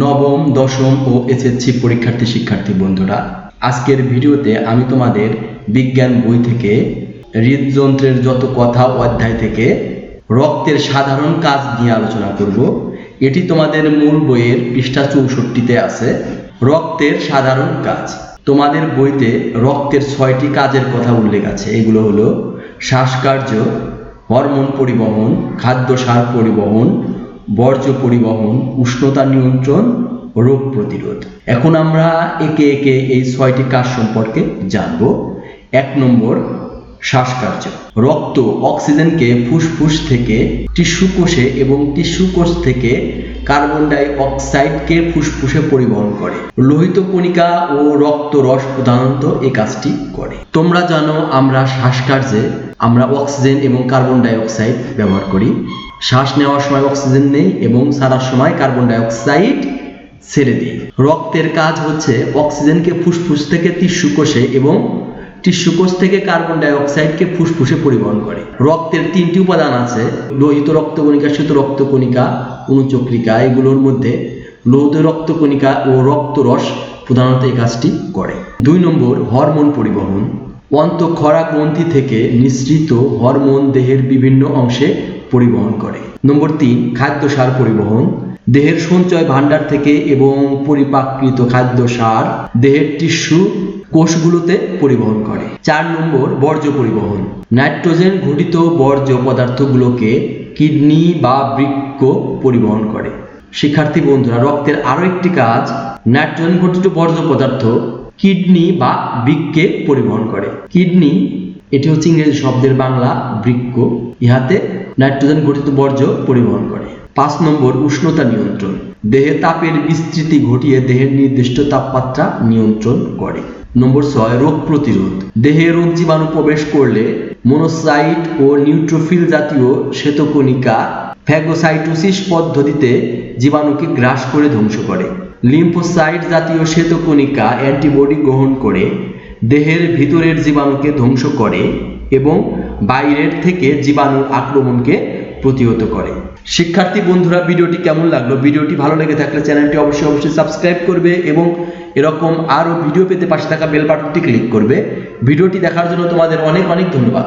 নবম, দশম ও এসএসসি পরীক্ষার্থী শিক্ষার্থী বন্ধুরা, আজকের ভিডিওতে আমি তোমাদের বিজ্ঞান বই থেকে হৃদযন্ত্রের যত কথা অধ্যায় থেকে রক্তের সাধারণ কাজ নিয়ে আলোচনা করব। এটি তোমাদের মূল বইয়ের পৃষ্ঠা চৌষট্টিতে আছে, রক্তের সাধারণ কাজ। তোমাদের বইতে রক্তের ছয়টি কাজের কথা উল্লেখ আছে, এগুলো হলো শ্বাসকার্য, হরমোন পরিবহন, খাদ্য সার পরিবহন বর্জ্য পরিবহন, উষ্ণতা নিয়ন্ত্রণ রোগ প্রতিরোধ। এখন আমরা একে একে এই ছয়টি কাজ সম্পর্কে জানব। এক নম্বর, শ্বাসকার্য। রক্ত অক্সিজেনকে ফুসফুস থেকে টিস্যু কোষে এবং টিস্যু কোষ থেকে কার্বন ডাই অক্সাইডকে ফুসফুসে পরিবহন করে। লোহিত কণিকা ও রক্ত রস প্রধানত এই কাজটি করে। তোমরা জানো আমরা শ্বাসকার্যে আমরা অক্সিজেন এবং কার্বন ডাই অক্সাইড ব্যবহার করি। শ্বাস নেওয়ার সময় অক্সিজেন নেই এবং সারার সময় কার্বন ডাই অক্সাইড ছেড়ে দিই। রক্তের কাজ হচ্ছে অক্সিজেনকে ফুসফুস থেকে টিস্যু কোষে এবং টিস্যু কোষ থেকে কার্বন ডাই অক্সাইডকে ফুসফুসে পরিবহন করে। রক্তের তিনটি উপাদান আছে, লোহিত রক্তকণিকা শ্বেত রক্তকণিকা, অনুচক্রিকা, এগুলোর মধ্যে লোহিত রক্তকণিকা ও রক্তরস প্রধানত এই কাজটি করে। দুই নম্বর, হরমোন পরিবহন। অন্তঃক্ষরা গ্রন্থি থেকে নিঃসৃত হরমোন দেহের বিভিন্ন অংশে পরিবহন করে। নম্বর তিন, খাদ্য সার পরিবহন। দেহের সঞ্চয় ভাণ্ডার থেকে এবং পরিপাকৃত খাদ্য সার দেহের টিস্যু কোষগুলোতে পরিবহন করে। চার নম্বর, বর্জ্য পরিবহন। নাইট্রোজেন ঘটিত বর্জ্য পদার্থগুলোকে কিডনি বা বৃক্ষ পরিবহন করে। শিক্ষার্থী বন্ধুরা, রক্তের আরও একটি কাজ, নাইট্রোজেন ঘটিত বর্জ্য পদার্থ কিডনি বা বৃক্কে পরিবহন করে। কিডনি, এটি হচ্ছে ইংরেজি শব্দের বাংলা বৃক্ক, ইহাতে নাইট্রোজেন ঘটিত বর্জ্য পরিবহন করে। পাঁচ নম্বর, উষ্ণতা নিয়ন্ত্রণ। দেহে তাপের বিস্তৃতি ঘটিয়ে দেহের নির্দিষ্ট তাপমাত্রা নিয়ন্ত্রণ করে। নম্বর ছয়, রোগ প্রতিরোধ। দেহে রোগ জীবাণু প্রবেশ করলে মনোসাইট ও নিউট্রোফিল জাতীয় শ্বেতকণিকা ফ্যাগোসাইটোসিস পদ্ধতিতে জীবাণুকে গ্রাস করে ধ্বংস করে। লিম্ফোসাইট জাতীয় শ্বেতকণিকা অ্যান্টিবডি গ্রহণ করে, দেহের ভিতরের জীবাণুকে ধ্বংস করে এবং বাইরের থেকে জীবাণুর আক্রমণকে প্রতিহত করে। শিক্ষার্থী বন্ধুরা, ভিডিওটি কেমন লাগল? ভিডিওটি ভালো লেগে থাকলে চ্যানেলটি অবশ্যই অবশ্যই সাবস্ক্রাইব করবে এবং এরকম আরও ভিডিও পেতে পাশে থাকা বেল বাটনটি ক্লিক করবে। ভিডিওটি দেখার জন্য তোমাদের অনেক অনেক ধন্যবাদ।